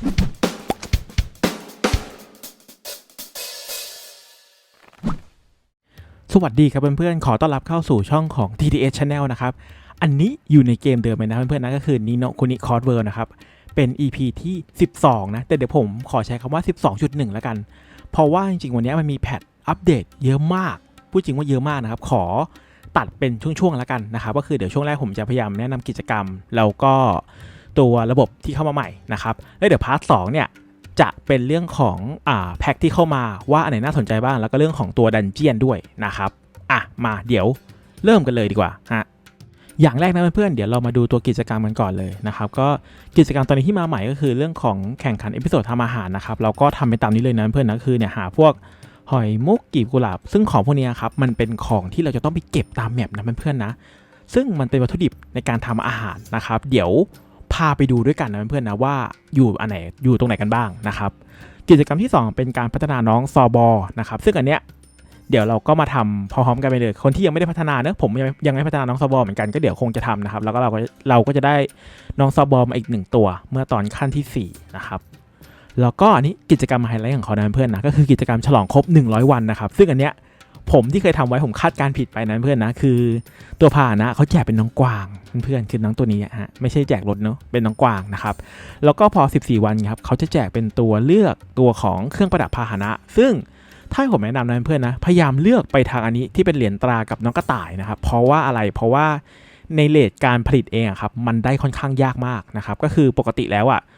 สวัสดีครับเพื่อนๆ ขอต้อนรับเข้าสู่ช่องของ TTS Channel นะครับ อันนี้อยู่ในเกมเดิมเลยนะเพื่อนๆนะก็คือนีโนคุนิคอร์ดเวิร์นะครับ เป็น EP ที่ 12 นะ แต่เดี๋ยวผมขอใช้คำว่า 12.1 แล้วกัน เพราะว่าจริงๆ วันนี้มันมีแพทอัปเดตเยอะมาก พูดจริงว่าเยอะมากนะครับ ขอตัดเป็นช่วงๆ แล้วกันนะครับ ก็คือเดี๋ยวช่วงแรกผมจะพยายามแนะนำกิจกรรม แล้วก็ ตัวระบบที่เข้ามาใหม่นะครับแล้วเดี๋ยวพาร์ทสองเนี่ยจะเป็นเรื่องของอ่าแพ็คที่เข้ามาว่าอันไหนน่าสนใจบ้าง แล้วก็เรื่องของตัวดันเจียนด้วยนะครับอะมาเดี๋ยวเริ่มกันเลยดีกว่าฮะอย่างแรกนะเพื่อนๆเดี๋ยวเรามาดูตัวกิจกรรมกันก่อนเลยนะครับก็กิจกรรมตอนนี้ที่มาใหม่ก็คือเรื่องของแข่งขันเอพิโซดทำอาหารนะครับเราก็ทำไปตามนี้เลยนะเพื่อนนะคือเนี่ยหาพวกหอยมุกกีบกุหลาบ ซึ่งของพวกนี้ครับมันเป็นของที่เราจะต้องไปเก็บตามแมปนะเพื่อนๆนะ ซึ่งมันเป็นวัตถุดิบในการทำอาหารนะครับ เดี๋ยวาไปดูด้วยกันนะเพื่อนๆนะว่าอยู่อันไหนอยู่ตรงไหนกันบ้างนะครับ กิจกรรมที่ 2 เป็นการพัฒนาน้องซอบอนะครับซึ่งอันเนี้ยเดี๋ยวเราก็มาทำพร้อมกันไปเลย คนที่ยังไม่ได้พัฒนาเนอะผมยังยังไม่พัฒนาน้องซอบอเหมือนกันก็เดี๋ยวคงจะทำนะครับ แล้วก็เราก็เราก็จะได้น้องซอบอมาอีกหนึ่งตัว เมื่อตอนขั้นที่4นะครับแล้วก็อันนี้กิจกรรมไฮไลท์ของเขานะเพื่อนนะก็คือกิจกรรมฉลองครบ 100 วันนะครับ ซึ่งอันเนี้ย ผมที่เคยทำไว้ผมคาดการผิดไปนะเพื่อนนะคือ ตัวพาหนะเขาแจกเป็นน้องกวางเพื่อนคือน้องตัวนี้ฮะไม่ใช่แจกรถเนาะเป็นน้องกวางนะครับแล้วก็พอ 14 วันครับเขาจะแจกเป็นตัวเลือกตัวของเครื่องประดับพาหนะ ซึ่งถ้าผมแนะนำนะเพื่อนนะพยายามเลือกไปทางอันนี้ที่เป็นเหรียญตรากับน้องกระต่ายนะครับเพราะว่าอะไรเพราะว่าในเลทการผลิตเองครับมันได้ค่อนข้างยากมากนะครับก็คือปกติแล้วอะสอ่า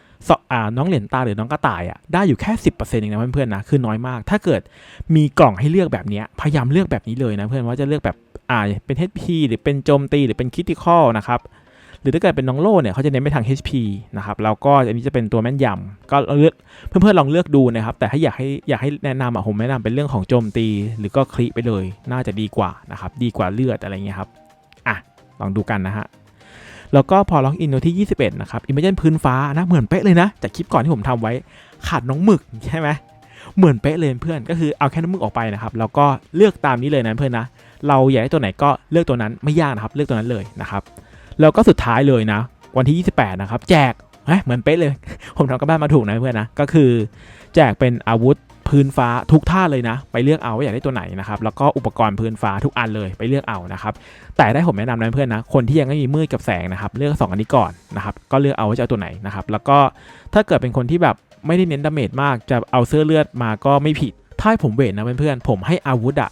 น้องเหรียญตาหรือน้องกระต่ายอะได้อยู่แค่ 10%เองนะเพื่อนๆนะคือน้อยมาก ถ้าเกิดมีกล่องให้เลือกแบบนี้พยายามเลือกแบบนี้เลยนะเพื่อนว่าจะเลือกแบบอ่าเป็น HP หรือเป็นโจมตีหรือเป็นคิติคอลนะครับหรือถ้าเกิดเป็นน้องโล่เนี่ยเขาจะเน้นไปทาง HP นะครับแล้วก็อันนี้จะเป็นตัวแม่นยำก็เลือกเพื่อนๆลองเลือกดูนะครับ แต่ถ้าอยากให้อยากให้แนะนำอะผมแนะนำเป็นเรื่องของโจมตี หรือก็คลิไปเลย น่าจะดีกว่านะครับดีกว่าเลือดอะไรเงี้ยครับอะลองดูกันนะฮะ แล้วก็พอล็อกอินตัวที่ 21 นะครับอิมเมจพื้นฟ้านะเหมือนเป๊ะเลยนะ จากคลิปก่อนที่ผมทำไว้ขาดน้องหมึกใช่ไหมเหมือนเป๊ะเลยเพื่อนก็คือเอาแค่น้องหมึกออกไปนะครับแล้วก็เลือกตามนี้เลยนะเพื่อนนะ เราอยากได้ตัวไหนก็เลือกตัวนั้นไม่ยากนะครับเลือกตัวนั้นเลยนะครับแล้วก็สุดท้ายเลยนะ วันที่ 28 นะครับ แจกเฮ้ยเหมือนเป๊ะเลย ผมทำกันบ้านมาถูกนะเพื่อนนะ ก็คือ แจกเป็นอาวุธ พื้นฟ้าทุกท่าเลยนะ ไปเลือกเอาว่าอยากได้ตัวไหนนะครับแล้วก็อุปกรณ์พื้นฟ้าทุกอันเลยไปเลือกเอานะครับแต่ได้ผมแนะนำนะเพื่อนนะคนที่ยังไม่มีมืดกับแสงนะครับเลือก2อันนี้ก่อนนะครับก็เลือกเอาว่าจะเอาตัวไหนนะครับแล้วก็ถ้าเกิดเป็นคนที่แบบไม่ได้เน้นดาเมจมากจะเอาเสื้อเลือดมาก็ไม่ผิดถ้าผมเวทนะเพื่อนๆผมให้อาวุธอะ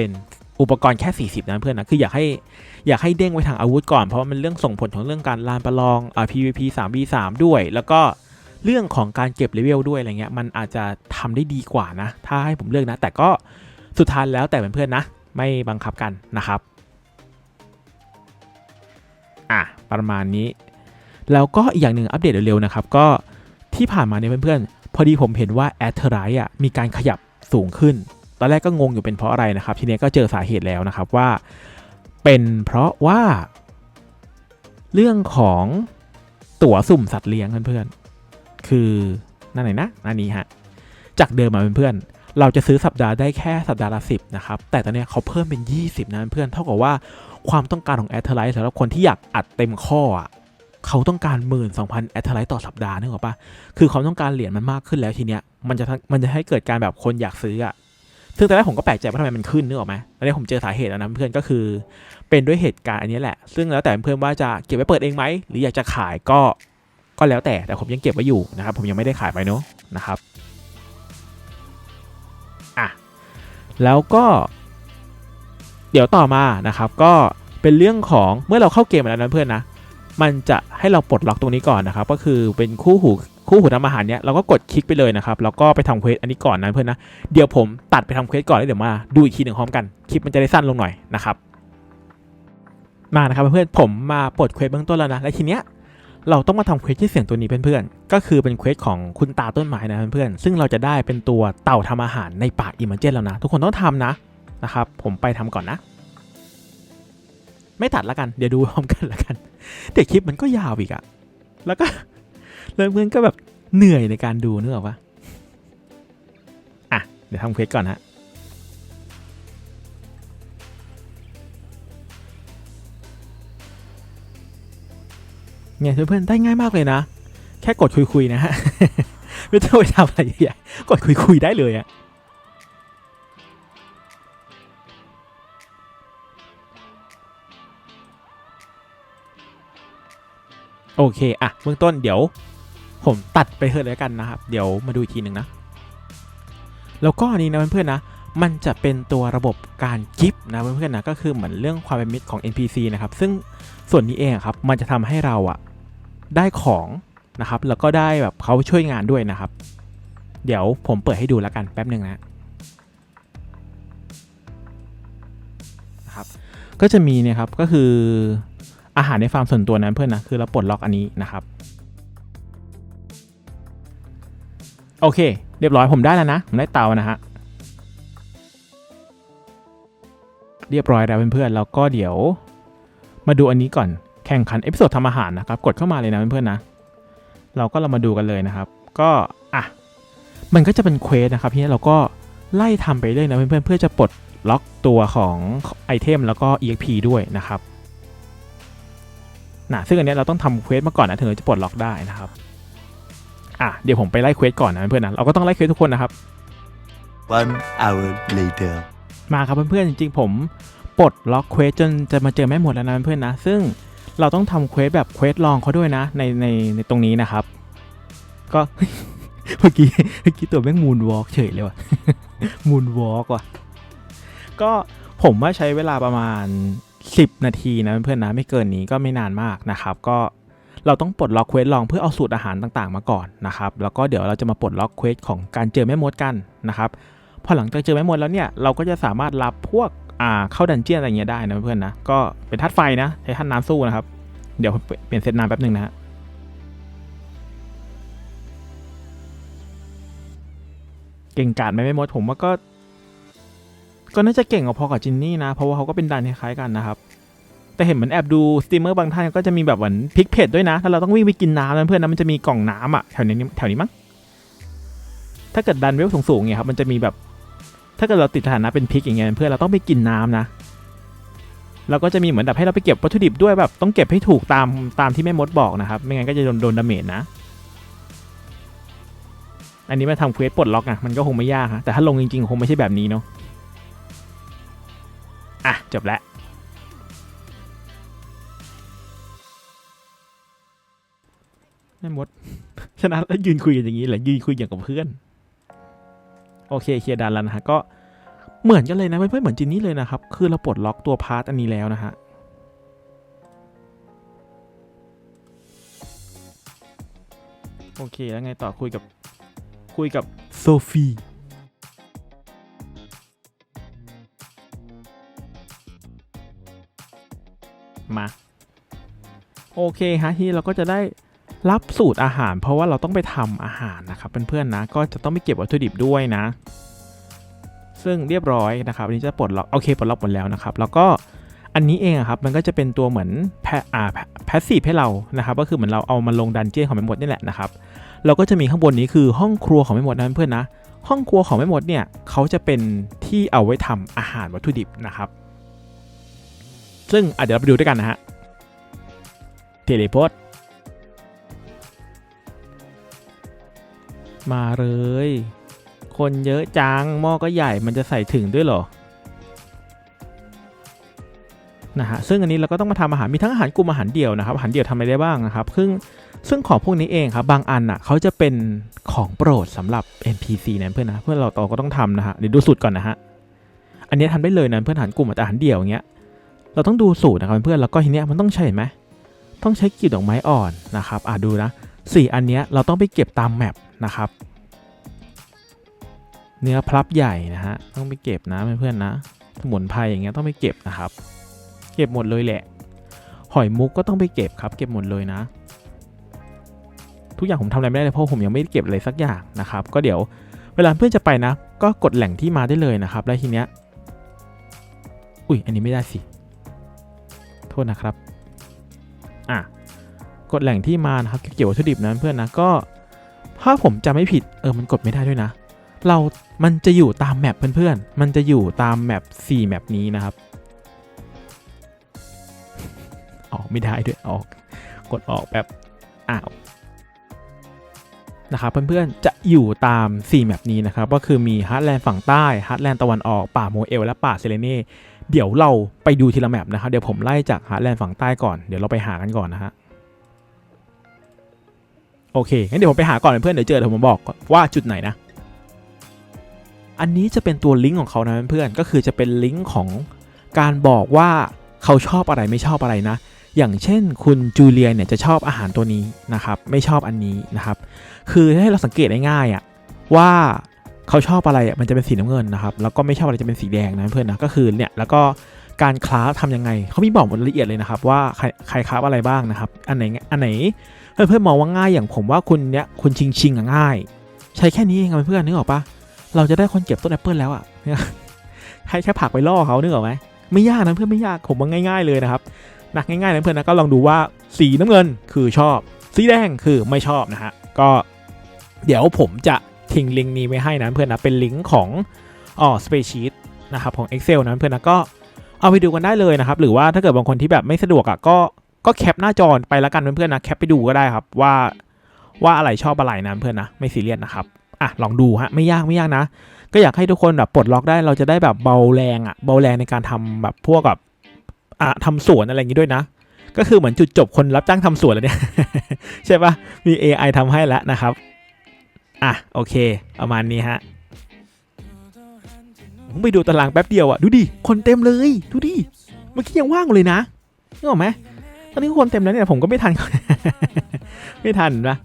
60%อุปกรณ์แค่ 40 นะเพื่อนนะ คืออยากให้อยากให้เด้งไปทางอาวุธก่อน เพราะว่ามันเรื่องส่งผลของเรื่องการลานประลองอ่า PVP 3 v 3 ด้วย แล้วก็ เรื่องของการเก็บเลเวลด้วยอะไรเงี้ยมันอาจจะทำได้ดีกว่านะ ถ้าให้ผมเลือกนะ แต่ก็สุดท้ายแล้วแต่เพื่อนๆนะ ไม่บังคับกันนะครับอะประมาณนี้ แล้วก็อีกอย่างหนึ่งอัปเดตเร็วๆนะครับ ก็ที่ผ่านมาเนี่ยเพื่อนๆ พอดีผมเห็นว่าแอ t เทอร์ไรอะมีการขยับสูงขึ้น ตอนแรกก็งงอยู่เป็นเพราะอะไรนะครับ ทีนี้ก็เจอสาเหตุแล้วนะครับว่า เป็นเพราะว่า เรื่องของตั๋วสุ่มสัตว์เลี้ยงเพื่อนๆ คือนั่นไหนนะอันนี้ฮะจากเดิมมาเป็นเพื่อน เราจะซื้อสัปดาห์ได้แค่สัปดาห์ละสิบนะครับ แต่ตอนนี้เขาเพิ่มเป็น 20 นะเพื่อน เท่ากับว่าความต้องการของแอ t เทอร์ไลท์สำหรับคนที่อยากอัดเต็มข้ออะเขาต้องการ 1 2 0 0 0แอ t เทอร์ไลท์ต่อสัปดาห์นึกออกปะคือความต้องการเหรียญมันมากขึ้นแล้วทีเนี้ยมันจะมันจะให้เกิดการแบบคนอยากซื้ออะซึ่งตอนแรกผมก็แปลกใจว่าทำไมมันขึ้นนึกออกไหมตอนนี้ผมเจอสาเหตุแล้วนะเพื่อนก็คือ เป็นด้วยเหตุการณ์อันนี้แหละ ซึ่งแล้วแต่เพื่อนว่าจะเก็บไว้เปิดเองไหมหรืออยากจะขายก็ ก็แล้วแต่แต่ผมยังเก็บไว้อยู่นะครับ ผมยังไม่ได้ขายไปเนาะนะครับอะแล้วก็ เดี๋ยวต่อมานะครับ ก็เป็นเรื่องของเมื่อเราเข้าเกมแล้วนะเพื่อนนะมันจะให้เราปลดล็อกตรงนี้ก่อนนะครับ ก็คือเป็นคู่หูคู่หูทำอาหารเนี้ยเราก็กดคลิกไปเลยนะครับแล้วก็ไปทำเควสอันนี้ก่อนนะเพื่อนนะเดี๋ยวผมตัดไปทำเควสก่อนแล้วเดี๋ยวมาดูอีกทีหนึ่งพร้อมกันคลิปมันจะได้สั้นลงหน่อยนะครับมานะครับเพื่อนผมมาปลดเควสเบื้องต้นแล้วนะและทีเนี้ย เราต้องมาทำเควสที่เสียงตัวนี้เพื่อนๆ ก็คือเป็นเควสของคุณตาต้นไม้นะเพื่อนๆ ซึ่งเราจะได้เป็นตัวเต่าทำอาหารในปากอิมเมอร์เจนแล้วนะ ทุกคนต้องทำนะนะครับ ผมไปทำก่อนนะ ไม่ตัดละกัน เดี๋ยวดูพร้อมกันละกัน เดี๋ยวคลิปมันก็ยาวอีกอะแล้วก็แล้วเพื่อนก็แบบเหนื่อยในการดูนึกออกปะอะ เดี๋ยวทำเควสก่อนฮะ เนี่ยเพื่อนๆได้ง่ายมากเลยนะ แค่กดคุยๆนะฮะ ไม่ต้องไปทำอะไรใหญ่กดคุยๆได้เลยอะโอเค อะ เบื้องต้นเดี๋ยวผมตัดไปเถอะแล้วกันนะครับ เดี๋ยวมาดูอีกทีหนึ่งนะ แล้วก็นี้นะเพื่อนๆนะ มันจะเป็นตัวระบบการกิฟต์นะเพื่อนๆนะ ก็คือเหมือนเรื่องความเป็นมิตรของ NPC นะครับ ซึ่งส่วนนี้เองครับ มันจะทำให้เราอะ ได้ของนะครับแล้วก็ได้แบบเขาช่วยงานด้วยนะครับ เดี๋ยวผมเปิดให้ดูแล้วกันแป๊บหนึ่งนะนะครับก็จะมีเนี่ยครับก็คืออาหารในฟาร์มส่วนตัวนั้นเพื่อนนะคือเราปลดล็อกอันนี้นะครับโอเค เรียบร้อยผมได้แล้วนะ ผมได้เตานะฮะเรียบร้อยแล้วเพื่อนๆแล้วก็เดี๋ยว มาดูอันนี้ก่อน แข่งขันเอพิโซดทำอาหารนะครับ กดเข้ามาเลยนะเพื่อนๆนะ เราก็เรามาดูกันเลยนะครับ ก็อะมันก็จะเป็นเควสนะครับทีนี้เราก็ไล่ทำไปเรื่อยนะเพื่อนๆเพื่อจะปลดล็อกตัวของไอเทมแล้วก็ EXP ด้วยนะครับนะซึ่งอันเนี้ยเราต้องทำเควสมาก่อนนะถึงจะปลดล็อกได้นะครับอะเดี๋ยวผมไปไล่เควสก่อนนะเพื่อนๆนะเราก็ต้องไล่เควสทุกคนนะครับ One hour later. มาครับเพื่อนๆจริงๆผมปลดล็อกเควสจนจะมาเจอแม่หมดแล้วนะเพื่อนๆนะ ซึ่ง เราต้องทำเควสแบบเควสลองเขาด้วยนะในในในตรงนี้นะครับ ก็เมื่อกี้เมื่อกี้ตัวแม่งมูนวอล์กเฉยเลยว่ะมูนวอล์กว่ะ ก็ผมว่าใช้เวลาประมาณ 10 นาทีนะเพื่อนๆนะไม่เกินนี้ก็ไม่นานมากนะครับ ก็เราต้องปลดล็อกเควสลองเพื่อเอาสูตรอาหารต่างๆ มาก่อนนะครับ แล้วก็เดี๋ยวเราจะมาปลดล็อกเควสของการเจอแม่มดกันนะครับ พอหลังจากเจอแม่มดแล้วเนี่ยเราก็จะสามารถรับพวก อ่าเข้าดันเจี้ยนอะไรเงี้ยได้นะเพื่อนนะก็เป็นธาตุไฟนะใช้ธาตุน้ำสู้นะครับ เดี๋ยวเปลี่ยนเซตน้ำแป๊บหนึ่งนะฮะเก่งกาจไหมแม่มดผมว่าก็ ก็น่าจะเก่งกว่าพอกับจินนี่นะ เพราะว่าเขาก็เป็นดันคล้ายๆกันนะครับ แต่เห็นเหมือนแอบดูสตรีมเมอร์บางท่านก็จะมีแบบเหมือนพลิกเพจด้วยนะ ถ้าเราต้องวิ่งไปกินน้ำนะเพื่อนนะมันจะมีกล่องน้ำอะแถวนี้แถวนี้มั้งถ้าเกิดดันเวลสูงๆเนี่ยครับมันจะมีแบบ ถ้าเกิดเราติดสถานะเป็นพิกอย่างเงี้ยเพื่อนเราต้องไปกินน้ำนะแล้วก็จะมีเหมือนแบบให้เราไปเก็บวัตถุดิบด้วยแบบต้องเก็บให้ถูกตามตามที่แม่มดบอกนะครับ ไม่งั้นก็จะโดนโดนดาเมจนะ อันนี้มาทำเควสปลดล็อกอะมันก็คงไม่ยากฮะแต่ถ้าลงจริงๆคงไม่ใช่แบบนี้เนาะอะจบแล้วแม่มดชนะแล้วยืนคุยกันอย่างนี้เหรอยืนคุยอย่างกับเพื่อน โอเคเคลียร์ดันแล้วนะฮะก็เหมือนกันเลยนะเพื่อนๆเหมือนจินนี่เลยนะครับ คือเราปลดล็อกตัวพาร์ตอันนี้แล้วนะฮะโอเค แล้วไงต่อคุยกับคุยกับโซฟีมา โอเคฮะทีนี้เราก็จะได้ รับสูตรอาหาร เพราะว่าเราต้องไปทำอาหารนะครับเพื่อนๆนะก็จะต้องไปเก็บวัตถุดิบด้วยนะ ซึ่งเรียบร้อยนะครับอันนี้จะปลดล็อกโอเคปลดล็อกหมดแล้วนะครับ แล้วก็อันนี้เองครับมันก็จะเป็นตัวเหมือนแพอ่าแพสซีฟให้เรานะครับ ก็คือเหมือนเราเอามาลงดันเจี้ยนของแม่หมดนี่แหละนะครับเราก็จะมีข้างบนนี้คือห้องครัวของแม่หมดนะเพื่อนๆนะห้องครัวของแม่หมดเนี่ยเขาจะเป็นที่เอาไว้ทำอาหารวัตถุดิบนะครับ ซึ่งอะเดี๋ยวเราไปดูด้วยกันนะฮะเทเลพอร์ มาเลย คนเยอะจังหม้อก็ใหญ่มันจะใส่ถึงด้วยเหรอนะฮะซึ่งอันนี้เราก็ต้องมาทำอาหารมีทั้งอาหารกลุ่มอาหารเดี่ยวนะครับอาหารเดี่ยวทำอะไรได้บ้างนะครับซึ่งซึ่งของพวกนี้เองครับบางอันอะเขาจะเป็นของโปรดสำหรับ NPC นะเพื่อนนะเพื่อนเราต่อก็ต้องทำนะฮะเดี๋ยวดูสูตรก่อนนะฮะอันนี้ทำได้เลยนะเพื่อนอาหารกลุ่มอาหารเดี่ยวอย่างเงี้ยเราต้องดูสูตรนะครับเพื่อนแล้วก็ทีเนี้ยมันต้องใช่ไหมต้องใช้กลีบดอกไม้อ่อนนะครับอะดูนะสี่อันเนี้ยเราต้องไปเก็บตามแมป นะครับ เนื้อพลับใหญ่นะฮะต้องไปเก็บนะเพื่อนๆนะสมุนไพรอย่างเงี้ยต้องไปเก็บนะครับ เก็บหมดเลยแหละ หอยมุกก็ต้องไปเก็บครับ เก็บหมดเลยนะ ทุกอย่างผมทำอะไรไม่ได้เลยเพราะผมยังไม่ได้เก็บอะไรสักอย่างนะครับ ก็เดี๋ยวเวลาเพื่อนจะไปนะ ก็กดแหล่งที่มาได้เลยนะครับ แล้วทีเนี้ยอุ้ยอันนี้ไม่ได้สิ โทษนะครับอะกดแหล่งที่มานะครับเกี่ยวกับวัตถุดิบนะเพื่อนนะก็ ถ้าผมจำไม่ผิดเออมันกดไม่ได้ด้วยนะ เรา มันจะอยู่ตามแมปเพื่อนๆ มันจะอยู่ตามแมป4แมปนี้นะครับ ออกไม่ได้ด้วยออก กดออกแบบอ้าวนะครับเพื่อนๆ จะอยู่ตาม 4 แมปนี้นะครับ ก็คือมีฮาร์ดแลนด์ฝั่งใต้ฮาร์ดแลนด์ตะวันออกป่าโมเอลและป่าเซเลเน่เดี๋ยวเราไปดูทีละแมปนะครับ เดี๋ยวผมไล่จากฮาร์ดแลนด์ฝั่งใต้ก่อน เดี๋ยวเราไปหากันก่อนนะฮะ โอเคงั้นเดี๋ยวผมไปหาก่อนเพื่อนเดี๋ยวเจอเดี๋ยวผมบอกว่าจุดไหนนะ อันนี้จะเป็นตัวลิงก์ของเขานะเพื่อนก็คือจะเป็นลิงก์ของการบอกว่าเขาชอบอะไรไม่ชอบอะไรนะ อย่างเช่นคุณจูเลียเนี่ยจะชอบอาหารตัวนี้นะครับ ไม่ชอบอันนี้นะครับ คือให้เราสังเกตได้ง่ายอะว่าเขาชอบอะไรอะมันจะเป็นสีน้ำเงินนะครับ แล้วก็ไม่ชอบอะไรจะเป็นสีแดงนะเพื่อนนะก็คือเนี่ยแล้วก็การคลาฟทำยังไงเขามีบอกหมดละเอียดเลยนะครับ ว่าใครใครคลาฟอะไรบ้างนะครับ อันไหนอันไหน เพื่อนเพื่อนๆมองว่าง่ายอย่างผมว่าคุณเนี่ยคุณชิงชิงอะง่าย ใช้แค่นี้เองอะเพื่อนนึกออกปะเราจะได้คนเก็บต้นแอปเปิลแล้วอะให้แค่ผักไปล่อเขานึกออกไหมไม่ยากนะเพื่อนไม่ยากผมว่าง่าย ๆเลยนะครับนะง่ายๆนะเพื่อนนะก็ลองดูว่าสีน้ำเงินคือชอบ สีแดงคือไม่ชอบนะฮะก็เดี๋ยวผมจะทิ้งลิงก์นี้ไว้ให้นะเพื่อนนะเป็นลิงก์ของอ๋อสเปชีตนะครับของ Excel นะเพื่อนนะก็เอาไปดูกันได้เลยนะครับ หรือว่าถ้าเกิดบางคนที่แบบไม่สะดวกอะ่ะก็ ก็แคปหน้าจอไปแล้วกันเพื่อนๆนะแคปไปดูก็ได้ครับว่าว่าอะไรชอบอะไรนะเพื่อนนะไม่ซีเรียสนะครับอะลองดูฮะไม่ยากไม่ยากนะ ก็อยากให้ทุกคนแบบปลดล็อกได้เราจะได้แบบเบาแรงอะ่ะเบาแรงในการทำแบบพวกแบบอะทำสวนอะไรอย่างงี้ด้วยนะ ก็คือเหมือนจุดจบคนรับจ้างทำสวนแล้วเนี่ยใช่ปะมี AI ทำให้แล้วนะครับอะโอเคประมาณนี้ฮะผมไปดูตารางแป๊บเดียวอะดูดิคนเต็มเลย ดูดิเมื่อกี้ยังว่างเลยนะนึกออกไหม ตอนนี้คนเต็มแล้วเนี่ยผมก็ไม่ทัน ไม่ทันนะ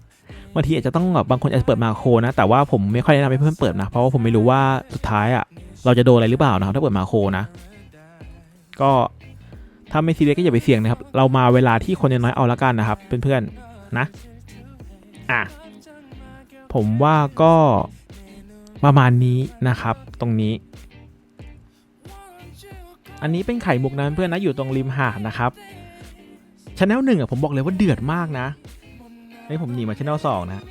บางทีอาจจะต้องแบบบางคนอาจจะเปิดมาโคนะ แต่ว่าผมไม่ค่อยแนะนำให้เพื่อนเปิดนะ เพราะว่าผมไม่รู้ว่าสุดท้ายอะเราจะโดนอะไรหรือเปล่านะครับถ้าเปิดมาโคนะ ก็ถ้าไม่ซีเรียสก็อย่าไปเสี่ยงนะครับ เรามาเวลาที่คนน้อยเอาละกันนะครับเพื่อนๆนะ อะ ผมว่าก็ประมาณนี้นะครับ ตรงนี้ อันนี้เป็นไข่มุกนะเพื่อนนะอยู่ตรงริมหาดนะครับ ชแนลหนึ่งอะผมบอกเลยว่าเดือดมากนะนี่ผมหนีมาชแนลสองนะ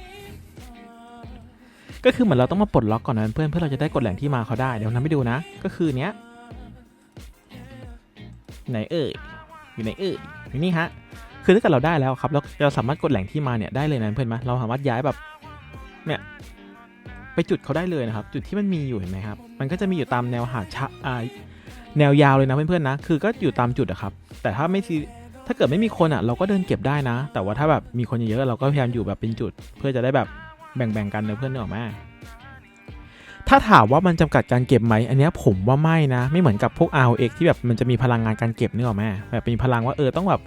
ก็คือเหมือนเราต้องมาปลดล็อกก่อนนะเพื่อนเพื่อเราจะได้กดแหล่งที่มาเขาได้เดี๋ยวนั้นไม่ดูนะ ก็คือเนี้ยไหนเอ่ยอยู่ไหนเอ่ยอยู่นี่ฮะคือถ้าเกิดเราได้แล้วครับเราเราสามารถกดแหล่งที่มาเนี่ยได้เลยนะเพื่อนไหมเราสามารถย้ายแบบเนี่ยไปจุดเขาได้เลยนะครับ จุดที่มันมีอยู่เห็นไหมครับ มันก็จะมีอยู่ตามแนวหาดชะอ่าแนวยาวเลยนะเพื่อนๆนะ คือก็อยู่ตามจุดอะครับ แต่ถ้าไม่ซี ถ้าเกิดไม่มีคนอะเราก็เดินเก็บได้นะ แต่ว่าถ้าแบบมีคนเยอะๆเราก็พยายามอยู่แบบเป็นจุด เพื่อจะได้แบบแบ่งๆกันนะเพื่อนเนออกไหมถ้าถามว่ามันจำกัดการเก็บไหม อันนี้ผมว่าไม่นะ ไม่เหมือนกับพวก RX ที่แบบมันจะมีพลังงานการเก็บเนึกออกไหมแบบมีพลังว่าเออต้องแบบ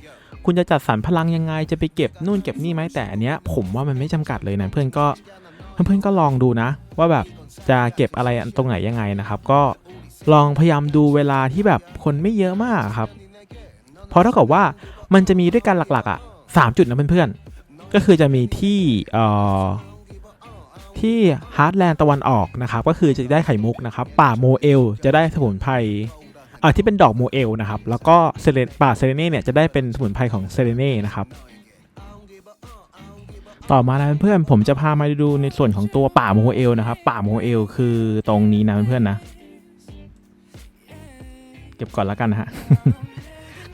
คุณจะจัดสรรพลังยังไงจะไปเก็บนู่นเก็บนี่ไหมแต่อันเนี้ยผมว่ามันไม่จำกัดเลยนะเพื่อนก็เพื่อนก็ลองดูนะ ว่าแบบจะเก็บอะไรตรงไหนยังไงนะครับ ก็ลองพยายามดูเวลาที่แบบคนไม่เยอะมากครับ เพราะเท่ากับว่ามันจะมีด้วยกันหลักๆอะสามจุดนะเพื่อนๆ ก็คือจะมีที่เอ่อที่ฮาร์ดแลนด์ตะวันออกนะครับ ก็คือจะได้ไข่มุกนะครับ ป่าโมเอลจะได้สมุนไพรอ่าที่เป็นดอกโมเอลนะครับ แล้วก็เซเลนป่าเซเลเน่เนี่ยจะได้เป็นสมุนไพรของเซเลเน่นะครับ ต่อมานะเพื่อนผมจะพามาดูในส่วนของตัวป่าโมเอลนะครับ ป่าโมเอลคือตรงนี้นะเพื่อนๆนะ เก็บก่อนแล้วกันนะฮะ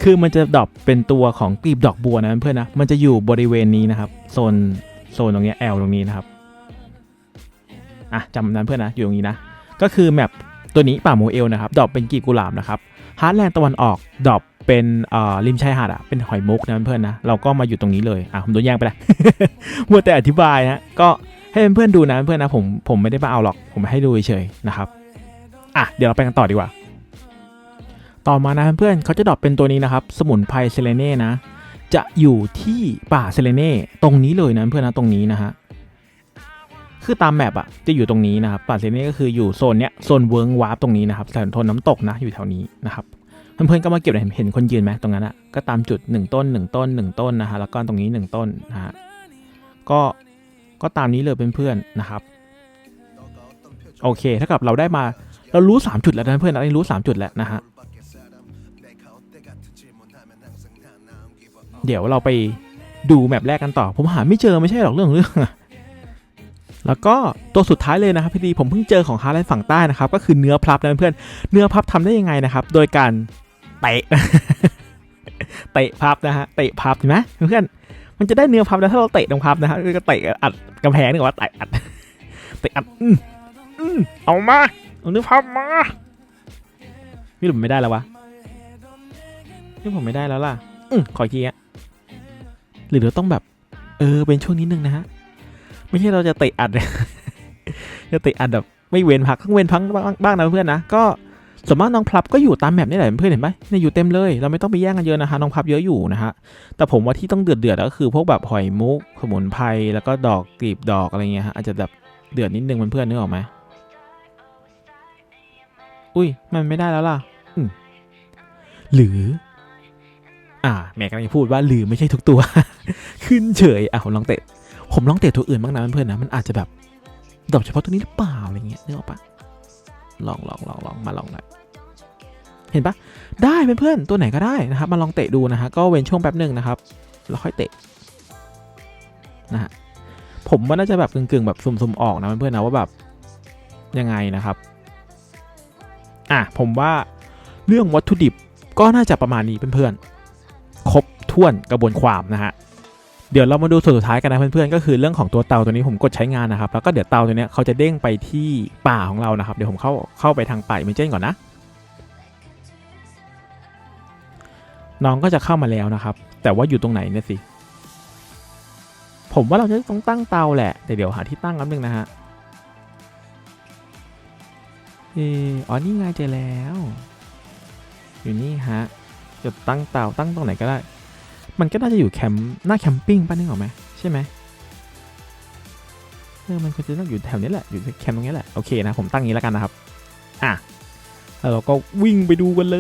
คือมันจะดรอปเป็นตัวของกลีบดอกบัวนะเพื่อนนะ มันจะอยู่บริเวณนี้นะครับ โซนโซนตรงนี้แอลตรงนี้นะครับ อะจำนั้นเพื่อนนะ อยู่ตรงนี้นะ ก็คือแมปตัวนี้ป่าโมเอลนะครับ ดรอปเป็นกีบกุหลาบนะครับ ฮาร์ดแลนด์ตะวันออก ดรอปเป็นเอ่อริมชายหาดอะ เป็นหอยมุกนะเพื่อนนะ เราก็มาอยู่ตรงนี้เลย อะผมโดนแย่งไปล้วมัวแต่อธิบายนะ ก็ให้เพื่อนๆดูนะเพื่อนนะ ผมผมไม่ได้มาเอาหรอก ผมให้ดูเฉยๆนะครับ อะเดี๋ยวเราไปกันต่อดีกว่า ต่อมานะเพื่อนๆเขาจะดรอปเป็นตัวนี้นะครับ สมุนไพรเซเลเน่นะ จะอยู่ที่ป่าเซเลเน่ตรงนี้เลยนะเพื่อนนะตรงนี้นะฮะคือตามแมปอะจะอยู่ตรงนี้นะครับป่าเซเลเน่ก็คืออยู่โซนเนี้ยโซนเวิร์งวาร์ปตรงนี้นะครับแถวทนน้ำตกนะอยู่แถวนี้นะครับเพื่อนๆก็มาเก็บเห็นเห็นคนยืนไหมตรงนั้นอะก็ตามจุด 1 ต้น 1 ต้น 1 ต้นนะฮะแล้วก็ตรงนี้ 1 ต้นนะฮะก็ก็ตามนี้เลยเพื่อนๆนะครับโอเคถ้ากับเราได้มาเรารู้ 3 จุดแล้วนะเพื่อนเราได้รู้ 3 จุดแล้วนะฮะ เดี๋ยวเราไปดูแมปแรกกันต่อ ผมหาไม่เจอไม่ใช่หรอกเรื่องของเรื่อง แล้วก็ตัวสุดท้ายเลยนะครับพี่ดีผมเพิ่งเจอของฮาร์แลนด์ฝั่งใต้นะครับ ก็คือเนื้อพลับนะเพื่อนเนื้อพับทำได้ยังไงนะครับ โดยการเตะเตะพับนะฮะเตะพับเห็นไหมเพื่อนมันจะได้เนื้อพับแล้วถ้าเราเตะตรงพับนะฮะก็เตะอัดกำแพงนึกว่าเตะอัดเตะอัดอืมอืมเอามาเอาเนื้อพับมาพี่หลุมไม่ได้แล้ววะนี่ผมไม่ได้แล้วล่ะ อืมขออีกทีอะ หรือเราต้องแบบ เออ เป็นช่วงนี้นึงนะฮะ ไม่ใช่เราจะเตะอัดจะเตะอัดแบบไม่เว้นพักข้างเว้นพักบ้างบ้างนะเพื่อนนะ ก็ส่วนมากน้องพลับก็อยู่ตามแมปนี่แหละเพื่อนเห็นไหมเนี่ยอยู่เต็มเลย เราไม่ต้องไปแย่งกันเยอะนะฮะน้องพลับเยอะอยู่นะฮะ แต่ผมว่าที่ต้องเดือดเดือดก็คือพวกแบบหอยมุกสมุนไพรแล้วก็ดอกกลีบดอกอะไรเงี้ยฮะอาจจะแบบเดือดนิดนึงเพื่อนๆนึกออกไหมอุ้ยมันไม่ได้แล้วล่ะหรือ อ่าแม่กำลังจะพูดว่าหรือไม่ใช่ทุกตัว ขึ้นเฉยอะผมลองเตะ ผมลองเตะตัวอื่นบ้างนะเพื่อนๆนะมันอาจจะแบบดอกเฉพาะตัวนี้หรือเปล่าอะไรเงี้ยนึกออกปะลองลองลองลองมาลองหน่อยเห็นปะได้เพื่อนๆตัวไหนก็ได้นะครับ มาลองเตะดูนะฮะก็เว้นช่วงแป๊บหนึ่งนะครับแล้วค่อยเตะนะฮะผมว่าน่าจะแบบกึ่งๆแบบซุ่มๆออกนะเพื่อนๆนะว่าแบบยังไงนะครับอะผมว่าเรื่องวัตถุดิบก็น่าจะประมาณนี้เพื่อนๆ ครบถ้วนกระบวนความนะฮะเดี๋ยวเรามาดูส่วนสุดท้ายกันนะเพื่อนๆก็คือเรื่องของตัวเตาตัวนี้ผมกดใช้งานนะครับ แล้วก็เดี๋ยวเตาตัวนี้เขาจะเด้งไปที่ป่าของเรานะครับ เดี๋ยวผมเข้าเข้าไปทางป่าเมเจนก่อนนะ น้องก็จะเข้ามาแล้วนะครับ แต่ว่าอยู่ตรงไหนเนี่ยสิ ผมว่าเราจะต้องตั้งเตาแหละแต่เดี๋ยวหาที่ตั้งแป๊บนึงนะฮะเอออ๋อนี่ไงเจอแล้ว อยู่นี่ฮะ จะตั้งเตาตั้งตรงไหนก็ได้ มันก็น่าจะอยู่แคมป์หน้าแคมปิ้งป้านึกออกไหมใช่ไหมเออมันควรจะต้องอยู่แถวนี้แหละ อยู่แคมป์ตรงนี้แหละ โอเคนะ ผมตั้งอย่างนี้แล้วกันนะครับ อะ แล้วเราก็วิ่งไปดูกันเล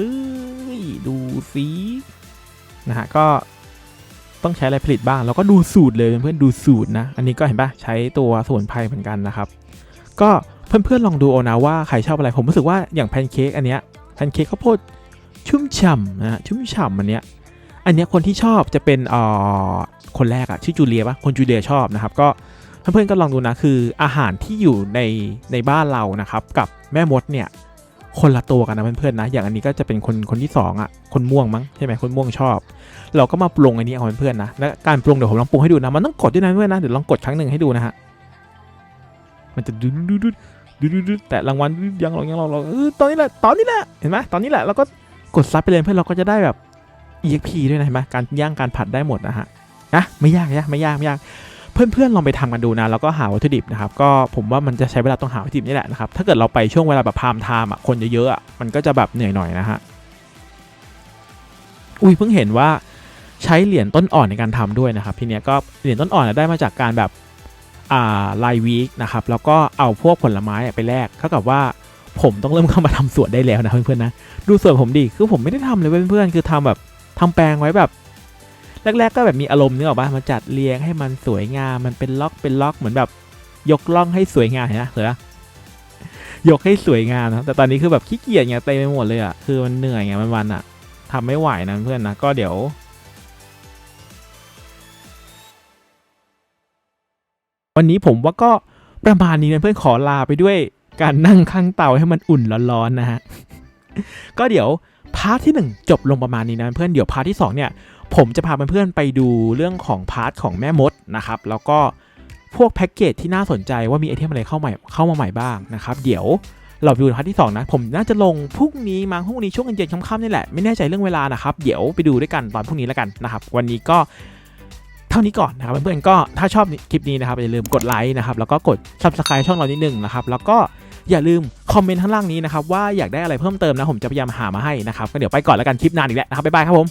ย ดูสินะฮะ ก็ต้องใช้อะไรผลิตบ้าง แล้วก็ดูสูตรเลยเพื่อนๆดูสูตรนะ อันนี้ก็เห็นปะใช้ตัวสมุนไพรเหมือนกันนะครับ ก็เพื่อนๆลองดูเอานะว่าใครชอบอะไร ผมรู้สึกว่าอย่างแพนเค้กอันเนี้ย แพนเค้กข้าวโพด ชุ่มฉ่ำนะฮะชุ่มฉ่ำอันเนี้ยอันเนี้ยคนที่ชอบจะเป็นอ่อคนแรกอะชื่อจูเลียปะคนจูเลียชอบนะครับก็เพื่อนๆก็ลองดูนะคืออาหารที่อยู่ในในบ้านเรานะครับ กับแม่มดเนี่ยคนละตัวกันนะเพื่อนๆนะ อย่างอันนี้ก็จะเป็นคนคนที่สองอะคนม่วงมั้งใช่ไหมคนม่วงชอบ เราก็มาปรุงอันนี้เอาเพื่อนๆนะและการปรุงเดี๋ยวผมลองปรุงให้ดูนะมันต้องกดด้วยนะเพื่อนนะเดี๋ยวลองกดครั้งหนึ่งให้ดูนะฮะมันจะดูดูดูดูดูดูแต่รางวัลยังลองยังลองลองเออตอนนี้แหละตอนนี้แหละเห็นไหมตอนนี้แหละเราก็ กดซับไปเลยเพื่อนเราก็จะได้แบบ EXP ด้วยนะเห็นไหมการย่างการผัดได้หมดนะฮะนะไม่ยากนะไม่ยากไม่ยากเพื่อนๆลองไปทำกันดูนะแล้วก็หาวัตถุดิบนะครับก็ผมว่ามันจะใช้เวลาต้องหาวัตถุดิบนี่แหละนะครับถ้าเกิดเราไปช่วงเวลาแบบพามไทม์อะคนเยอะๆอะมันก็จะแบบเหนื่อยหน่อยนะฮะอุ้ยเพิ่งเห็นว่าใช้เหรียญต้นอ่อนในการทำด้วยนะครับทีเนี้ยก็เหรียญต้นอ่อนได้มาจากการแบบอ่าไลวีคนะครับแล้วก็เอาพวกผลไม้ไปแลกเท่ากับว่า ผมต้องเริ่มเข้ามาทำสวนได้แล้วนะเพื่อนๆนะดูสวนผมดิคือผมไม่ได้ทำเลยเพื่อนๆคือทำแบบทำแปลงไว้แบบแรกๆก็แบบมีอารมณ์นึกออกปะมาจัดเรียงให้มันสวยงามมันเป็นล็อกเป็นล็อกเหมือนแบบยกล่องให้สวยงามเห็นไหมเหรอยกให้สวยงามนะแต่ตอนนี้คือแบบขี้เกียจไงเต็มไปหมดเลยอะคือมันเหนื่อยไงมันวันๆอะทำไม่ไหวนะเพื่อนนะก็เดี๋ยววันนี้ผมว่าก็ประมาณนี้นะเพื่อนขอลาไปด้วย การนั่งข้างเตาให้มันอุ่นร้อนๆนะฮะ ก็เดี๋ยวพาร์ทที่หนึ่งจบลงประมาณนี้นะเพื่อนเดี๋ยวพาร์ทที่สองเนี่ย ผมจะพาเพื่อนๆไปดูเรื่องของพาร์ทของแม่มดนะครับ แล้วก็พวกแพ็กเกจที่น่าสนใจว่ามีไอเทมอะไรเข้าใหม่เข้ามาใหม่บ้างนะครับเดี๋ยวเราไปดูพาร์ทที่ 2 นะ ผมน่าจะลงพรุ่งนี้มั้งพรุ่งนี้ช่วงเย็นๆค่ำๆนี่แหละไม่แน่ใจเรื่องเวลานะครับ เดี๋ยวไปดูด้วยกันตอนพรุ่งนี้แล้วกันนะครับ วันนี้ก็ ท่านี้ก่อนนะครับเพื่อนๆก็ถ้าชอบคลิปนี้นะครับอย่าลืมกดไลค์นะครับแล้วก็กด subscribe ช่องเรานิดนึงนะครับแล้วก็อย่าลืมคอมเมนต์ข้างล่างนี้นะครับว่าอยากได้อะไรเพิ่มเติมนะผมจะพยายามหามาให้นะครับก็เดี๋ยวไปก่อนแล้วกันคลิปนานอีกแล้วนะครับบ๊ายบายครับผม